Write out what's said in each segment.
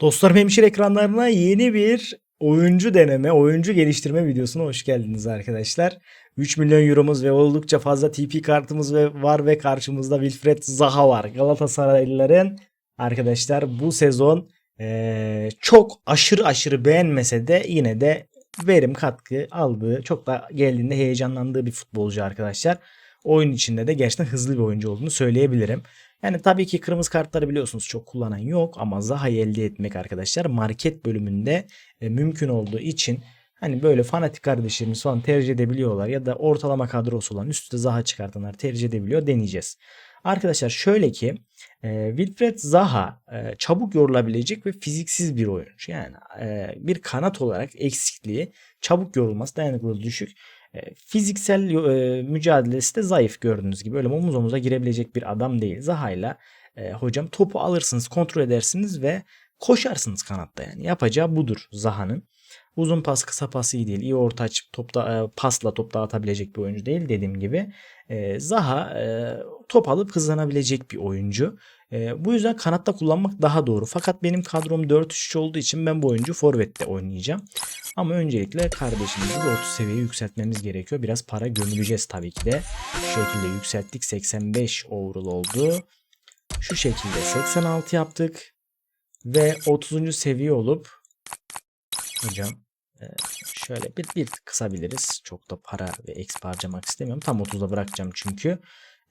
Dostlarım hemşire ekranlarına yeni bir oyuncu deneme, oyuncu geliştirme videosuna hoş geldiniz arkadaşlar. 3 milyon euromuz ve oldukça fazla TP kartımız ve var ve karşımızda Wilfred Zaha var. Galatasaraylıların arkadaşlar bu sezon eee, çok aşırı aşırı beğenmese de yine de verim katkı aldığı, çok da geldiğinde heyecanlandığı bir futbolcu arkadaşlar. Oyun içinde de gerçekten hızlı bir oyuncu olduğunu söyleyebilirim. Yani tabii ki kırmızı kartları biliyorsunuz çok kullanan yok ama Zaha'yı elde etmek arkadaşlar market bölümünde e, mümkün olduğu için hani böyle fanatik kardeşlerimiz falan tercih edebiliyorlar ya da ortalama kadrosu olan üstte Zaha çıkartanlar tercih edebiliyor deneyeceğiz. Arkadaşlar şöyle ki e, Wilfred Zaha e, çabuk yorulabilecek ve fiziksiz bir oyuncu. Yani e, bir kanat olarak eksikliği, çabuk yorulması, dayanıklılığı düşük. E, fiziksel e, mücadelesi de zayıf gördüğünüz gibi. Öyle omuz omuza girebilecek bir adam değil. Zaha'yla e, hocam topu alırsınız, kontrol edersiniz ve koşarsınız kanatta yani. Yapacağı budur Zaha'nın. Uzun pas, kısa pas iyi değil. İyi orta açıp topta, e, pasla top dağıtabilecek bir oyuncu değil dediğim gibi. E, Zaha top alıp hızlanabilecek bir oyuncu. E, bu yüzden kanatta kullanmak daha doğru. Fakat benim kadrom 4-3 olduğu için ben bu oyuncu forvette oynayacağım. Ama öncelikle kardeşimizi de 30 seviyeye yükseltmemiz gerekiyor. Biraz para gömüleceğiz tabii ki de. Şu şekilde yükselttik. 85 overall oldu. Şu şekilde 86 yaptık. Ve 30. seviye olup hocam e, şöyle bir, bir tık kısabiliriz. Çok da para ve exp harcamak istemiyorum. Tam 30'da bırakacağım çünkü.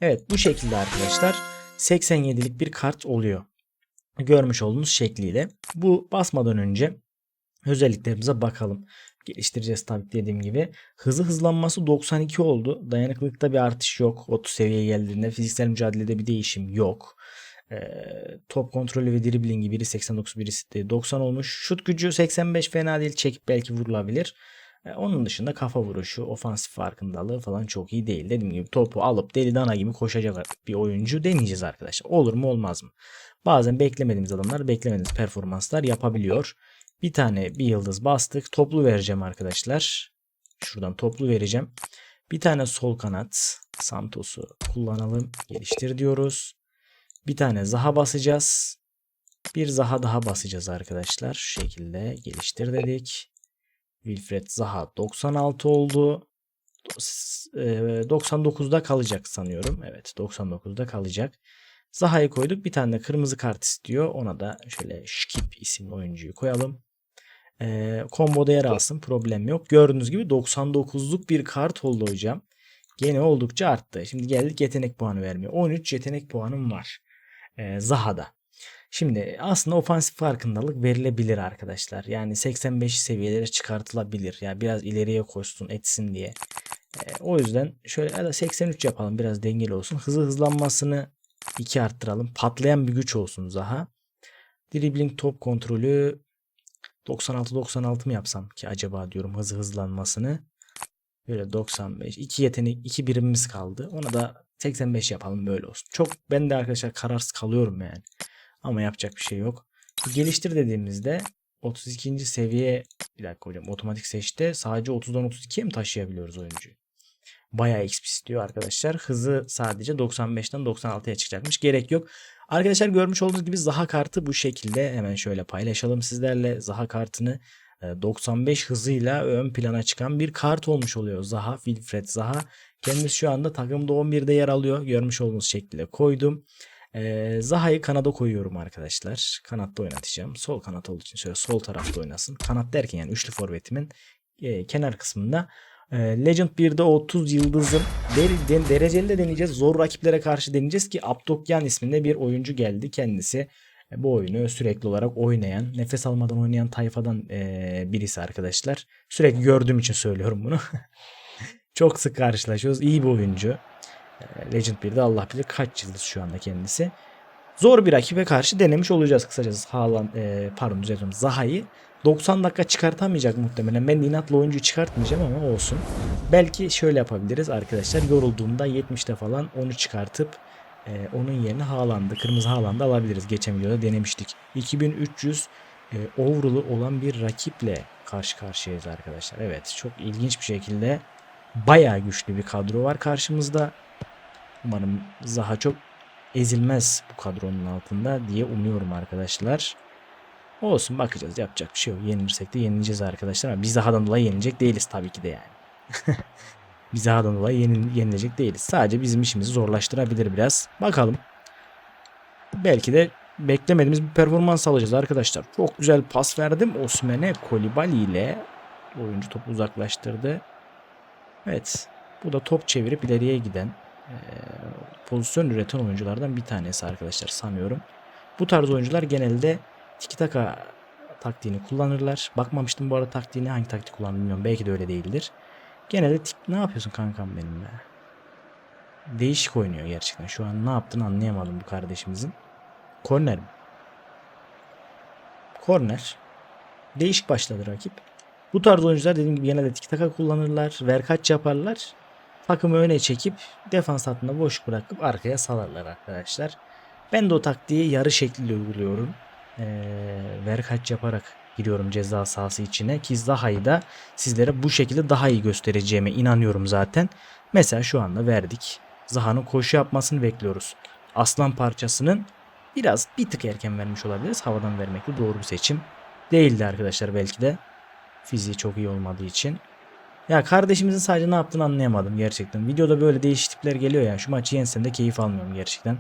Evet bu şekilde arkadaşlar 87'lik bir kart oluyor. Görmüş olduğunuz şekliyle. Bu basmadan önce özelliklerimize bakalım. Geliştireceğiz tabii dediğim gibi. Hızı hızlanması 92 oldu. Dayanıklılıkta bir artış yok. 30 seviyeye geldiğinde fiziksel mücadelede bir değişim yok. Ee, top kontrolü ve driblingi biri 89 birisi de 90 olmuş. Şut gücü 85 fena değil. Çekip belki vurulabilir. Ee, onun dışında kafa vuruşu, ofansif farkındalığı falan çok iyi değil. Dediğim gibi topu alıp deli dana gibi koşacak bir oyuncu deneyeceğiz arkadaşlar. Olur mu olmaz mı? Bazen beklemediğimiz adamlar beklemediğimiz performanslar yapabiliyor. Bir tane bir yıldız bastık. Toplu vereceğim arkadaşlar. Şuradan toplu vereceğim. Bir tane sol kanat Santos'u kullanalım. Geliştir diyoruz. Bir tane Zaha basacağız. Bir Zaha daha basacağız arkadaşlar. Şu şekilde geliştir dedik. Wilfred Zaha 96 oldu. Dos- e, 99'da kalacak sanıyorum. Evet 99'da kalacak. Zaha'yı koyduk. Bir tane de kırmızı kart istiyor. Ona da şöyle Skip isimli oyuncuyu koyalım. Ee, komboda yer alsın. Problem yok. Gördüğünüz gibi 99'luk bir kart oldu hocam. Gene oldukça arttı. Şimdi geldik yetenek puanı vermeye. 13 yetenek puanım var. Ee, Zaha'da. Şimdi aslında ofansif farkındalık verilebilir arkadaşlar. Yani 85 seviyelere çıkartılabilir. Yani biraz ileriye koşsun etsin diye. Ee, o yüzden şöyle ya da 83 yapalım biraz dengeli olsun. Hızı hızlanmasını 2 arttıralım. Patlayan bir güç olsun Zaha. Dribbling top kontrolü 96-96 mı yapsam ki acaba diyorum hızı hızlanmasını. Böyle 95. 2 yetenek 2 birimimiz kaldı. Ona da 85 yapalım böyle olsun. Çok ben de arkadaşlar kararsız kalıyorum yani. Ama yapacak bir şey yok. Geliştir dediğimizde 32. seviye bir dakika hocam otomatik seçte sadece 30'dan 32'ye mi taşıyabiliyoruz oyuncuyu? Bayağı XP istiyor arkadaşlar. Hızı sadece 95'ten 96'ya çıkacakmış. Gerek yok. Arkadaşlar görmüş olduğunuz gibi Zaha kartı bu şekilde. Hemen şöyle paylaşalım sizlerle. Zaha kartını e, 95 hızıyla ön plana çıkan bir kart olmuş oluyor. Zaha, Wilfred Zaha. Kendisi şu anda takımda 11'de yer alıyor. Görmüş olduğunuz şekilde koydum. E, Zaha'yı kanada koyuyorum arkadaşlar. Kanatta oynatacağım. Sol kanat olduğu için şöyle sol tarafta oynasın. Kanat derken yani üçlü forvetimin e, kenar kısmında e, Legend 1'de 30 yıldızın de, dereceli de deneyeceğiz. Zor rakiplere karşı deneyeceğiz ki Abdokyan isminde bir oyuncu geldi. Kendisi e, bu oyunu sürekli olarak oynayan, nefes almadan oynayan tayfadan e, birisi arkadaşlar. Sürekli gördüğüm için söylüyorum bunu. Çok sık karşılaşıyoruz. İyi bir oyuncu. E, Legend 1'de Allah bilir kaç yıldız şu anda kendisi. Zor bir rakibe karşı denemiş olacağız kısacası. Haaland, e, pardon düzeltiyorum. Zaha'yı 90 dakika çıkartamayacak muhtemelen. Ben inatla oyuncu çıkartmayacağım ama olsun. Belki şöyle yapabiliriz arkadaşlar. Yorulduğunda 70'te falan onu çıkartıp e, onun yerine Haaland'ı, kırmızı Haaland'ı alabiliriz. Geçen videoda denemiştik. 2300 e, overall'ı olan bir rakiple karşı karşıyayız arkadaşlar. Evet çok ilginç bir şekilde bayağı güçlü bir kadro var karşımızda. Umarım Zaha çok ezilmez bu kadronun altında diye umuyorum arkadaşlar. Olsun bakacağız yapacak bir şey yok. Yenilirsek de yenileceğiz arkadaşlar. Ama biz Zaha'dan dolayı yenilecek değiliz tabii ki de yani. biz Zaha'dan dolayı yenil- yenilecek değiliz. Sadece bizim işimizi zorlaştırabilir biraz. Bakalım. Belki de beklemediğimiz bir performans alacağız arkadaşlar. Çok güzel pas verdim Osman'e Kolibali ile. Oyuncu topu uzaklaştırdı. Evet. Bu da top çevirip ileriye giden pozisyon üreten oyunculardan bir tanesi arkadaşlar sanıyorum. Bu tarz oyuncular genelde tiki taka taktiğini kullanırlar. Bakmamıştım bu arada taktiğini hangi taktik kullandığını bilmiyorum. Belki de öyle değildir. Genelde tik ne yapıyorsun kankam benim be? Değişik oynuyor gerçekten. Şu an ne yaptığını anlayamadım bu kardeşimizin. Korner mi? Korner. Değişik başladı rakip. Bu tarz oyuncular dediğim gibi genelde tiki taka kullanırlar. Verkaç yaparlar. Takımı öne çekip defans hattında boş bırakıp arkaya salarlar arkadaşlar. Ben de o taktiği yarı şekliyle uyguluyorum. Ee, verkaç yaparak giriyorum ceza sahası içine ki Zaha'yı da sizlere bu şekilde daha iyi göstereceğime inanıyorum zaten. Mesela şu anda verdik. Zaha'nın koşu yapmasını bekliyoruz. Aslan parçasının biraz bir tık erken vermiş olabiliriz. Havadan vermek de doğru bir seçim. Değildi arkadaşlar belki de. Fiziği çok iyi olmadığı için. Ya kardeşimizin sadece ne yaptığını anlayamadım gerçekten. Videoda böyle değişik tipler geliyor ya. Şu maçı yensem de keyif almıyorum gerçekten.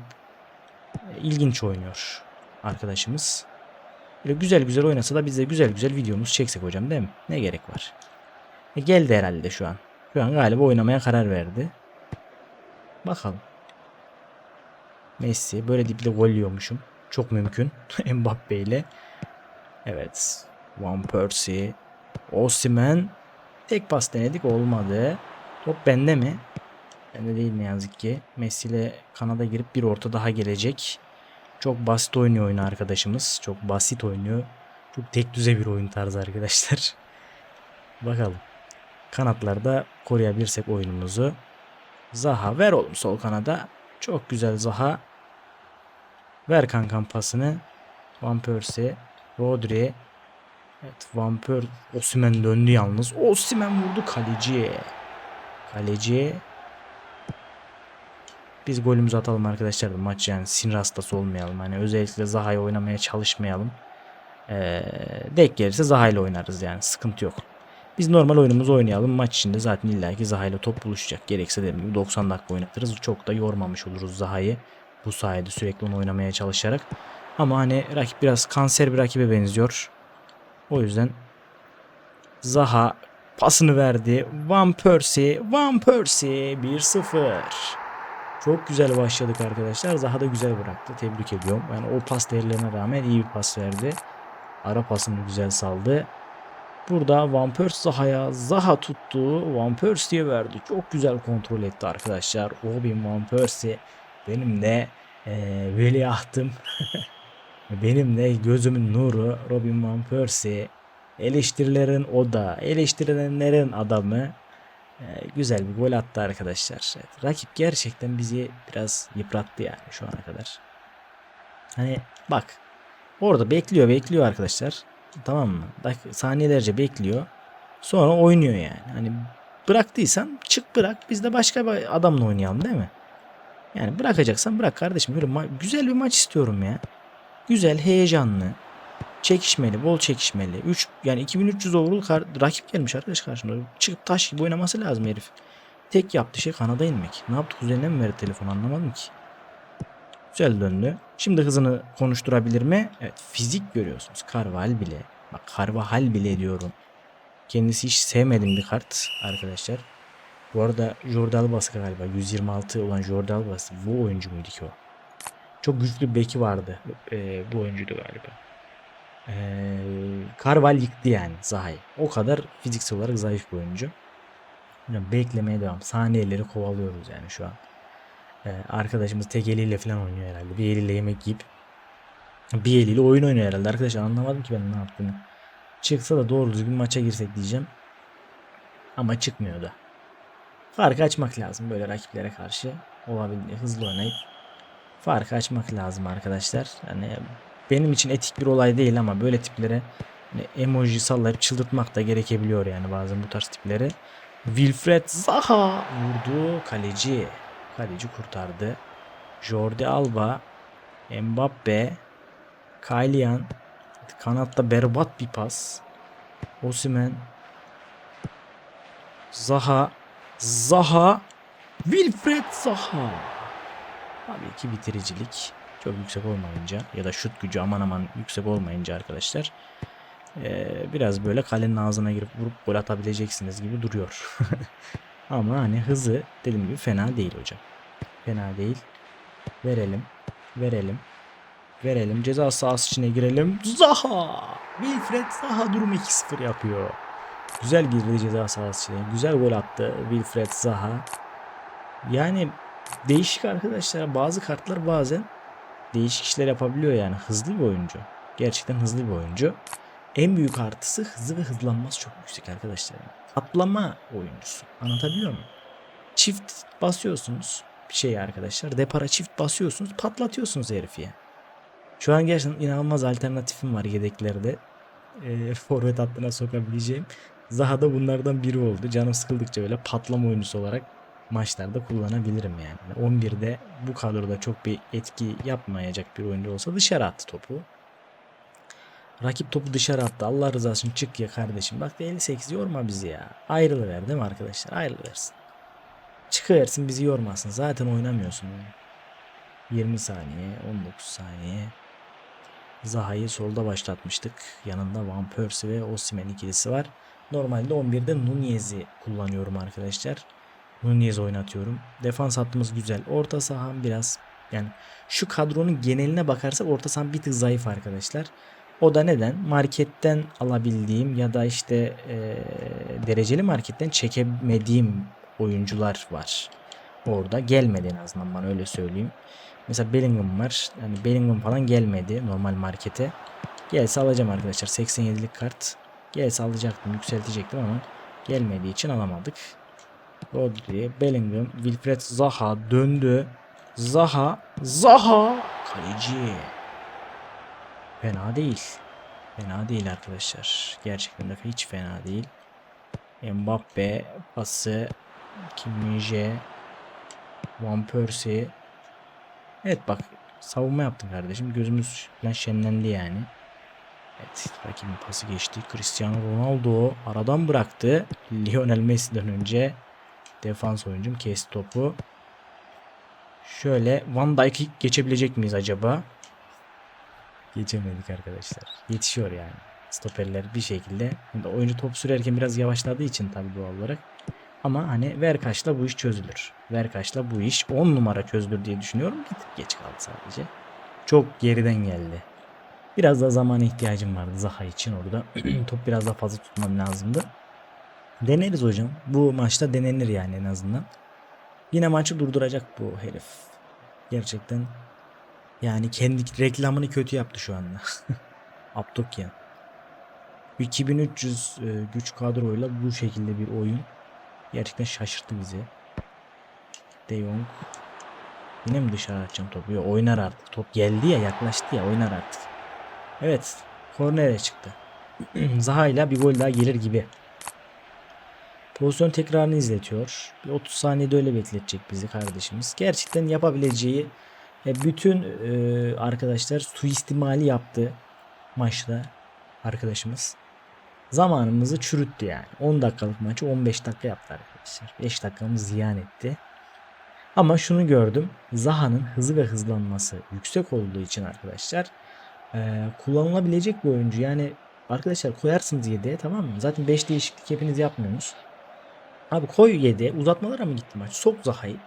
İlginç oynuyor arkadaşımız. Böyle güzel güzel oynasa da biz de güzel güzel videomuz çeksek hocam değil mi? Ne gerek var? E geldi herhalde şu an. Şu an galiba oynamaya karar verdi. Bakalım. Messi böyle diple gol yiyormuşum. Çok mümkün. Mbappe ile. Evet. Van Persie. Osimhen. Tek pas denedik olmadı. Top bende mi? Bende değil ne yazık ki. Messi ile kanada girip bir orta daha gelecek. Çok basit oynuyor oyunu arkadaşımız. Çok basit oynuyor. Çok tek düze bir oyun tarzı arkadaşlar. Bakalım. Kanatlarda koruyabilirsek oyunumuzu. Zaha ver oğlum sol kanada. Çok güzel Zaha. Ver kankam pasını. Van Persie. Rodri. Evet Van Per Osimhen döndü yalnız. Osimhen vurdu kaleci. Kaleci. Biz golümüzü atalım arkadaşlar. Maç yani sinir hastası olmayalım. Hani özellikle Zaha'yı oynamaya çalışmayalım. Ee, denk gelirse Zaha ile oynarız yani. Sıkıntı yok. Biz normal oyunumuzu oynayalım. Maç içinde zaten illaki Zaha ile top buluşacak. Gerekse dediğim gibi 90 dakika oynatırız. Çok da yormamış oluruz Zaha'yı. Bu sayede sürekli onu oynamaya çalışarak. Ama hani rakip biraz kanser bir rakibe benziyor. O yüzden Zaha pasını verdi. Van Persie, Van Persie 1-0. Çok güzel başladık arkadaşlar. Zaha da güzel bıraktı. Tebrik ediyorum. Yani o pas değerlerine rağmen iyi bir pas verdi. Ara pasını güzel saldı. Burada Van Persie Zaha'ya Zaha tuttu. Van Persie'ye verdi. Çok güzel kontrol etti arkadaşlar. Robin Van Persie benim de eee veliahtım. Benim de gözümün nuru Robin Van Persie. Eleştirilerin o da, eleştirilenlerin adamı. Ee, güzel bir gol attı arkadaşlar. Evet, rakip gerçekten bizi biraz yıprattı yani şu ana kadar. Hani bak orada bekliyor bekliyor arkadaşlar. Tamam mı? Dak- saniyelerce bekliyor. Sonra oynuyor yani. Hani bıraktıysan çık bırak biz de başka bir adamla oynayalım değil mi? Yani bırakacaksan bırak kardeşim. Böyle güzel bir maç istiyorum ya. Güzel, heyecanlı, çekişmeli, bol çekişmeli. 3 yani 2300 overall kar- rakip gelmiş arkadaş karşımda. Çıkıp taş gibi oynaması lazım herif. Tek yaptığı şey kanada inmek. Ne yaptı kuzenine mi verdi telefon anlamadım ki. Güzel döndü. Şimdi hızını konuşturabilir mi? Evet fizik görüyorsunuz. Carvajal bile. Bak Carvajal bile diyorum. Kendisi hiç sevmediğim bir kart arkadaşlar. Bu arada Jordi Alba'sı galiba 126 olan Jordi Alba'sı bu oyuncu muydu ki o? Çok güçlü bir beki vardı. Ee, bu oyuncuydu galiba. Ee, Carval yıktı yani Zaha'yı. O kadar fiziksel olarak zayıf bir oyuncu. Yani beklemeye devam. Saniyeleri kovalıyoruz yani şu an. Ee, arkadaşımız tek eliyle falan oynuyor herhalde. Bir eliyle yemek yiyip bir eliyle oyun oynuyor herhalde. Arkadaşlar anlamadım ki ben ne yaptığını. Çıksa da doğru düzgün maça girsek diyeceğim. Ama çıkmıyor da. Farkı açmak lazım böyle rakiplere karşı. Olabildiği hızlı oynayıp farkı açmak lazım arkadaşlar. Yani benim için etik bir olay değil ama böyle tiplere hani emoji sallayıp çıldırtmak da gerekebiliyor yani bazen bu tarz tipleri. Wilfred Zaha vurdu kaleci. Kaleci kurtardı. Jordi Alba, Mbappe, Kylian Kanatta berbat bir pas. Osimen. Zaha. Zaha. Wilfred Zaha. Tabii ki bitiricilik çok yüksek olmayınca ya da şut gücü aman aman yüksek olmayınca arkadaşlar biraz böyle kalenin ağzına girip vurup gol atabileceksiniz gibi duruyor. Ama hani hızı dediğim gibi fena değil hocam. Fena değil. Verelim. Verelim. Verelim. Ceza sahası içine girelim. Zaha! Wilfred Zaha durumu 2-0 yapıyor. Güzel girdi ceza sahası içine. Güzel gol attı Wilfred Zaha. Yani değişik arkadaşlar. Bazı kartlar bazen değişik işler yapabiliyor yani. Hızlı bir oyuncu. Gerçekten hızlı bir oyuncu. En büyük artısı hızı ve hızlanması çok yüksek arkadaşlar. Atlama oyuncusu. Anlatabiliyor muyum? Çift basıyorsunuz bir şey arkadaşlar. Depara çift basıyorsunuz patlatıyorsunuz herifi. Şu an gerçekten inanılmaz alternatifim var yedeklerde. E, forvet hattına sokabileceğim. Zaha da bunlardan biri oldu. Canım sıkıldıkça böyle patlama oyuncusu olarak maçlarda kullanabilirim yani. 11'de bu kadroda çok bir etki yapmayacak bir oyuncu olsa dışarı attı topu. Rakip topu dışarı attı. Allah rızası için çık ya kardeşim. Bak 58 yorma bizi ya. Ayrılıver değil mi arkadaşlar? Ayrılıversin. Çıkıversin bizi yormasın. Zaten oynamıyorsun. yani. 20 saniye, 19 saniye. Zaha'yı solda başlatmıştık. Yanında Van Persie ve Osimhen ikilisi var. Normalde 11'de Nunez'i kullanıyorum arkadaşlar. Nunez oynatıyorum. Defans hattımız güzel. Orta saham biraz yani şu kadronun geneline bakarsak orta saham bir tık zayıf arkadaşlar. O da neden? Marketten alabildiğim ya da işte eee, dereceli marketten çekemediğim oyuncular var. Orada gelmedi en azından bana öyle söyleyeyim. Mesela Bellingham var. Yani Bellingham falan gelmedi normal markete. Gelse alacağım arkadaşlar. 87'lik kart. Gelse alacaktım, yükseltecektim ama gelmediği için alamadık. Rodri, Bellingham, Wilfred Zaha döndü. Zaha, Zaha kaleci. Fena değil. Fena değil arkadaşlar. Gerçekten de hiç fena değil. Mbappe pası Kim Min-jae Van Persie Evet bak savunma yaptın kardeşim. Gözümüz falan şenlendi yani. Evet rakibin pası geçti. Cristiano Ronaldo aradan bıraktı. Lionel Messi'den önce defans oyuncum kesti topu. Şöyle Van Dijk'i geçebilecek miyiz acaba? Geçemedik arkadaşlar. Yetişiyor yani. Stoperler bir şekilde. Şimdi oyuncu top sürerken biraz yavaşladığı için tabii doğal olarak. Ama hani Verkaç'la bu iş çözülür. Verkaç'la bu iş 10 numara çözülür diye düşünüyorum. Tık geç kaldı sadece. Çok geriden geldi. Biraz da zamana ihtiyacım vardı Zaha için orada. Top biraz daha fazla tutmam lazımdı. Deneriz hocam. Bu maçta denenir yani en azından. Yine maçı durduracak bu herif. Gerçekten yani kendi reklamını kötü yaptı şu anda. Abdokyan. 2300 e, güç kadroyla bu şekilde bir oyun gerçekten şaşırttı bizi. De Jong yine mi dışarı atacağım topu? Yok, oynar artık. Top geldi ya yaklaştı ya oynar artık. Evet. Kornere çıktı. Zaha ile bir gol daha gelir gibi. Pozisyon tekrarını izletiyor. Bir 30 saniyede öyle bekletecek bizi kardeşimiz. Gerçekten yapabileceği e, bütün e, arkadaşlar suistimali yaptı maçta arkadaşımız. Zamanımızı çürüttü yani. 10 dakikalık maçı 15 dakika yaptı arkadaşlar. 5 dakikamız ziyan etti. Ama şunu gördüm. Zaha'nın hızı ve hızlanması yüksek olduğu için arkadaşlar e, kullanılabilecek bir oyuncu. Yani arkadaşlar koyarsınız 7'ye tamam mı? Zaten 5 değişiklik hepiniz yapmıyorsunuz. Abi koy 7'ye uzatmalara mı gitti maç? Sok Zaha'yı.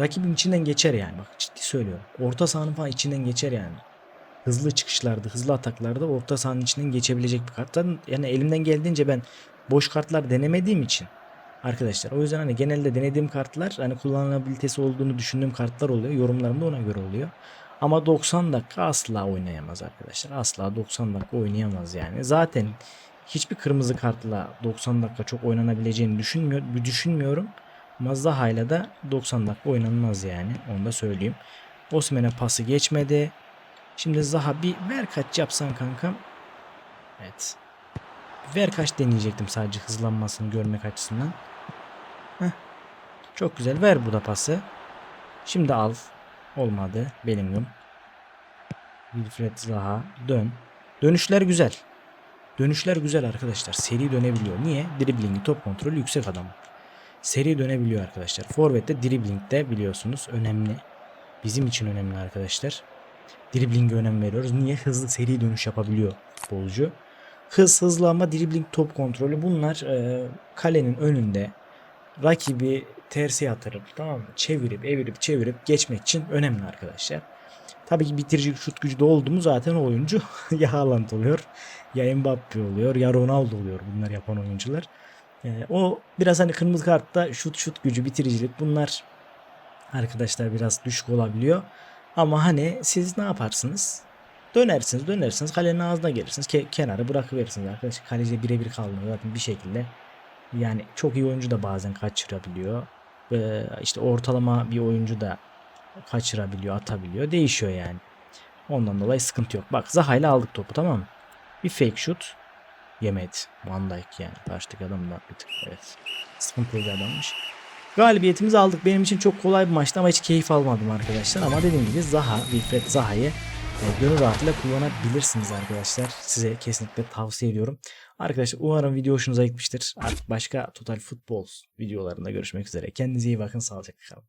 Rakibin içinden geçer yani bak ciddi söylüyorum. Orta sahanın falan içinden geçer yani. Hızlı çıkışlarda, hızlı ataklarda orta sahanın içinden geçebilecek bir kart. Yani elimden geldiğince ben boş kartlar denemediğim için arkadaşlar. O yüzden hani genelde denediğim kartlar hani kullanılabilitesi olduğunu düşündüğüm kartlar oluyor. Yorumlarım da ona göre oluyor. Ama 90 dakika asla oynayamaz arkadaşlar. Asla 90 dakika oynayamaz yani. Zaten hiçbir kırmızı kartla 90 dakika çok oynanabileceğini düşünmüyor, düşünmüyorum. Ama Zaha'yla da 90 dakika oynanmaz yani. Onu da söyleyeyim. Osman'e pası geçmedi. Şimdi Zaha bir ver kaç yapsan kankam. Evet. Ver kaç deneyecektim sadece hızlanmasını görmek açısından. Heh. Çok güzel. Ver bu da pası. Şimdi al. Olmadı. Bellingham. Wilfred Zaha. Dön. Dönüşler güzel. Dönüşler güzel arkadaşlar. Seri dönebiliyor. Niye? Driblingi, top kontrolü yüksek adam. Seri dönebiliyor arkadaşlar. Forvet'te dribbling de biliyorsunuz önemli. Bizim için önemli arkadaşlar. Dribling'e önem veriyoruz. Niye? Hızlı seri dönüş yapabiliyor futbolcu. Hız, hızlı ama dribbling, top kontrolü bunlar e, kalenin önünde rakibi tersiye atarıp tamam mı? Çevirip, evirip, çevirip geçmek için önemli arkadaşlar. Tabii ki bitirici şut gücü de oldu mu zaten oyuncu ya Haaland oluyor ya Mbappe oluyor ya Ronaldo oluyor bunlar yapan oyuncular. Ee, o biraz hani kırmızı kartta şut şut gücü bitiricilik bunlar arkadaşlar biraz düşük olabiliyor. Ama hani siz ne yaparsınız? Dönersiniz dönersiniz kalenin ağzına gelirsiniz ke- kenara bırakıverirsiniz arkadaşlar. Kaleci birebir kalmıyor zaten bir şekilde. Yani çok iyi oyuncu da bazen kaçırabiliyor. Ee, işte ortalama bir oyuncu da kaçırabiliyor, atabiliyor. Değişiyor yani. Ondan dolayı sıkıntı yok. Bak Zaha ile aldık topu tamam mı? Bir fake shoot yemedi. Van Dijk yani. Karşıdaki adam da bir tık evet. Sıkıntılı bir adammış. Galibiyetimizi aldık. Benim için çok kolay bir maçtı ama hiç keyif almadım arkadaşlar. Ama dediğim gibi Zaha, Wilfred Zaha'yı e, gönül rahatlığıyla kullanabilirsiniz arkadaşlar. Size kesinlikle tavsiye ediyorum. Arkadaşlar umarım video hoşunuza gitmiştir. Artık başka Total Futbol videolarında görüşmek üzere. Kendinize iyi bakın. Sağlıcakla kalın.